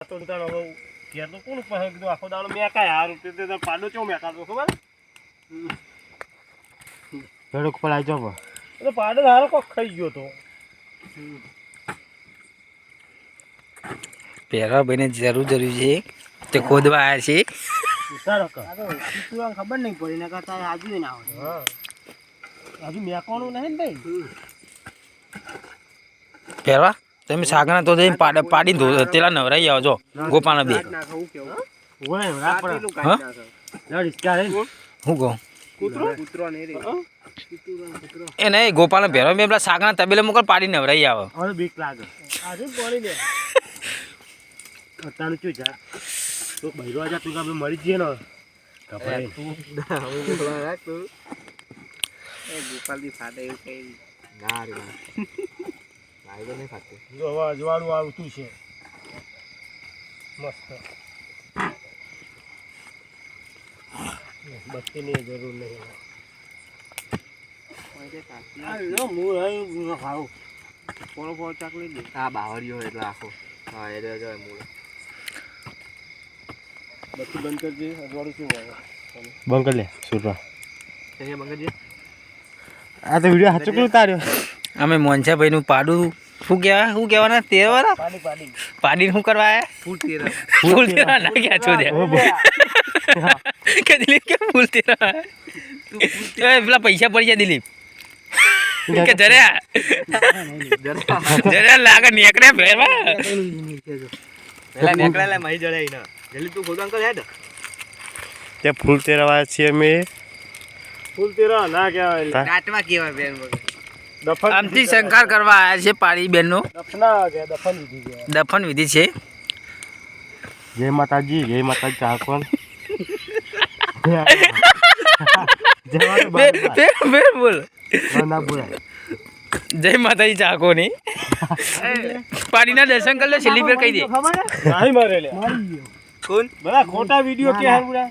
તો તાણ હવે ઘેર તો કોણ પાસે કીધું આખો દાડો મેકાય હારું તે તે પાડો ચો મેકાતો ખબર ઝડક પર આવી જાવ પાડો હારો કોક ખાઈ ગયો તો પહેરવા ભાઈને જરૂર જરૂર છે તે ખોદવા આવ્યા છે. ખબર નહીં પડી નકર તારે આજુ ના હોય હજુ મેકવાનું નહીં ને ભાઈ પહેરવા તમે સાગના તો જઈને દો તેલા નવરાઈ આવો જો ગોપાલ બે. હા કહું? એ નહીં, ગોપાલને પહેરવા બે પેલા સાગના તબેલે મોકલ, પાડી નવરાઈ આવે. હવે બીક લાગે આજે પાણી લે અત્યારનું શું જા તું જો હવે અજવાળું આવતું છે. મસ્ત. બત્તીની જરૂર નહીં. હું ખાવું આ બાવળીઓ એટલે આખો. હા એ જો મૂળ. બત્તી બંધ કરજે અજવાળું શું હોય બંધ કરી લે સુરવા આ તો વિડિયો સાચું કરું તાર્યો અમે મોનસાભાઈનું પાડું શું કહેવાય? શું કહેવાના? તેર વાળા પાડીને શું કરવા ફૂલ તેરા. ફૂલ તેરા. ના ક્યાં છો કે દિલીપ કે ફૂલ તેરા? એ પેલા પૈસા પડી જાય દિલીપ. કે જર્યા જર્યા લાગે નીકળે ફેરવા. પેલા નેકળેલા મહી જડે જલ્દી તું ખોદવાનું અંકલ હેડ. તે ફૂલ તેરા છીએ અમે. ફૂલ તેરા ના કહેવાય. કાટવા કહેવાય બેન આમથી શંકાર કરવા આવ્યા છે પાળી બેનનો દફના દફન વિધિ કે દફન વિધિ છે જય માતાજી જય માતાજી ચાકોન બે બે બે બોલ ના જય માતાજી ચાકોની પાણીના દર્શન કરી લો છેલ્લી ફેર કહી દે નહીં મારે લે કોણ ખોટા વીડિયો કે